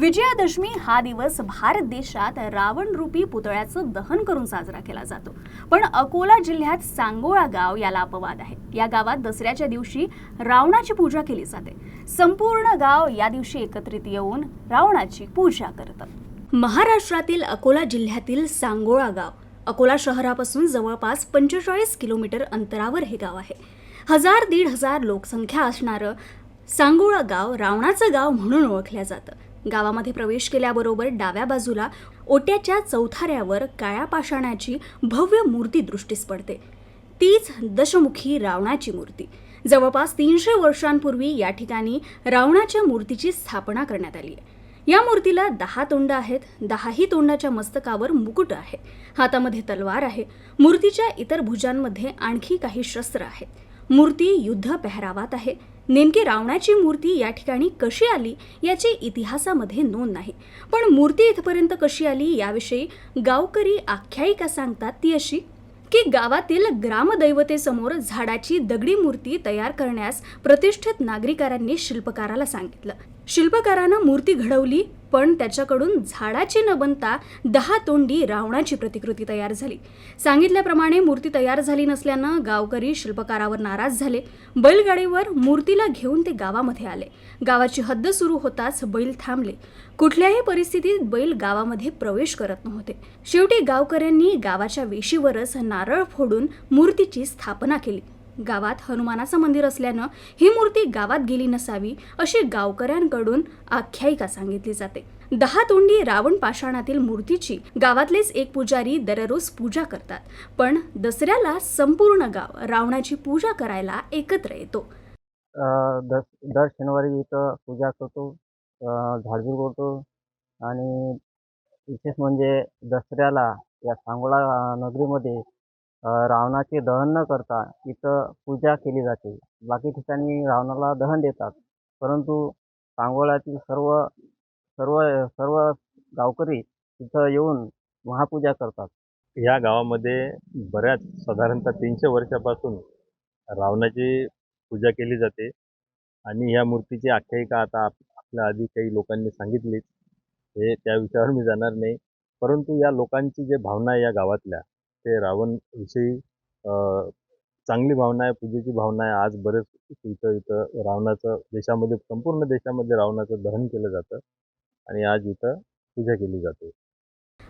विजयादशमी हा दिवस भारत देशात रावण रूपी पुतळ्याचं दहन करून साजरा केला जातो. पण अकोला जिल्ह्यात सांगोळा गाव याला अपवाद आहे. या गावात दसऱ्याच्या दिवशी रावणाची पूजा केली जाते. संपूर्ण गाव या दिवशी एकत्रित येऊन रावणाची पूजा करतं. महाराष्ट्रातील अकोला जिल्ह्यातील सांगोळा गाव अकोला शहरापासून जवळपास पंचेचाळीस किलोमीटर अंतरावर हे गाव आहे. हजार दीड हजार लोकसंख्या असणारं सांगोळा गाव रावणाचं गाव म्हणून ओळखलं जातं. गावामध्ये प्रवेश केल्याबरोबर डाव्या बाजूला ओट्याच्या चौथाऱ्यावर काळ्या पाषाणाची भव्य मूर्ती दृष्टीस पडते. तीच दशमुखी रावणाची मूर्ती. जवळपास तीनशे वर्षांपूर्वी या ठिकाणी रावणाच्या मूर्तीची स्थापना करण्यात आली आहे. या मूर्तीला दहा तोंड आहेत. दहाही तोंडाच्या मस्तकावर मुकुट आहे. हातामध्ये तलवार आहे. मूर्तीच्या इतर भुजांमध्ये आणखी काही शस्त्र आहेत. मूर्ती युद्ध पेहरावात आहे. नेमकी रावणाची मूर्ती या ठिकाणी कशी आली याची इतिहासामध्ये नोंद नाही. पण मूर्ती इथपर्यंत कशी आली याविषयी गावकरी आख्यायिका सांगतात ती अशी की गावातील ग्रामदैवतेसमोर झाडाची दगडी मूर्ती तयार करण्यास प्रतिष्ठित नागरिकांनी शिल्पकाराला सांगितलं. शिल्पकारानं मूर्ती घडवली पण त्याच्याकडून झाडाची न बनता दहा तोंडी रावणाची प्रतिकृती तयार झाली. सांगितल्याप्रमाणे मूर्ती तयार झाली नसल्यानं गावकरी शिल्पकारावर नाराज झाले. बैलगाडीवर मूर्तीला घेऊन ते गावामध्ये आले. गावाची हद्द सुरू होताच बैल थांबले. कुठल्याही परिस्थितीत बैल गावामध्ये प्रवेश करत नव्हते. शेवटी गावकऱ्यांनी गावाच्या वेशीवरच नारळ फोडून मूर्तीची स्थापना केली. गावात हनुमानाचं मंदिर असल्यानं ही मूर्ती गावात गेली नसावी अशी गावकऱ्यांकडून आख्यायिका सांगितली जाते. दहा तोंडी रावण पाषाणातील मूर्तीची गावातलेच एक पुजारी दररोज पूजा करतात. पण दसऱ्याला संपूर्ण गाव रावणाची पूजा करायला एकत्र येतो. दस दर शनिवारी इथं पूजा करतो अ, झाडझूड करतो आणि विशेष म्हणजे दसऱ्याला या सांगोळा नगरीमध्ये रावणाचे दहन न करता इथं पूजा केली जाते. बाकी ठिकाणी रावणाला दहन देतात. परंतु सांगोळ्यातील सर्व सर्व सर्व गावकरी इथं येऊन महापूजा करतात. या गावामध्ये बऱ्याच साधारणतः तीनशे वर्षापासून रावणाची पूजा केली जाते. आणि ह्या मूर्तीची आख्यायिका आता आप आपल्या आधी काही लोकांनी सांगितलीच. हे त्या विषयावर मी जाणार नाही. परंतु या लोकांची जे भावना आहे या गावातल्या ते रावणविषयी चांगली भावना आहे पूजेची भावना आहे. आज बरेच इथं इथं रावणाचं देशामध्ये संपूर्ण देशामध्ये रावणाचं दहन केलं जातं आणि आज इथं पूजा केली जाते.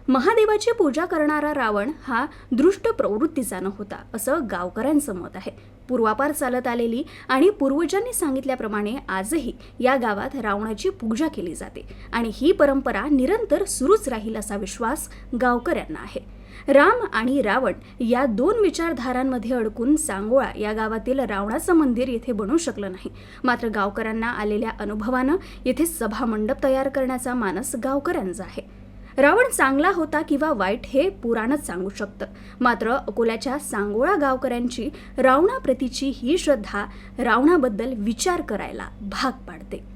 महादेवाची पूजा करणारा रावण हा दृष्ट प्रवृत्तीचा न होता असं गावकऱ्यांचं मत आहे. पूर्वापार चालत आलेली आणि पूर्वजांनी सांगितल्याप्रमाणे आजही या गावात रावणाची पूजा केली जाते आणि ही परंपरा निरंतर सुरूच राहील असा विश्वास गावकऱ्यांना आहे. राम आणि रावण या दोन विचारधारांमध्ये अडकून सांगोळा या गावातील रावणाचं मंदिर येथे बनू शकलं नाही. मात्र गावकऱ्यांना आलेल्या अनुभवानं येथे सभामंडप तयार करण्याचा मानस गावकऱ्यांचा आहे. रावण चांगला होता किंवा वाईट हे पुराणच सांगू शकतं. मात्र अकोल्याच्या सांगोळा गावकऱ्यांची रावणाप्रतीची ही श्रद्धा रावणाबद्दल विचार करायला भाग पाडते.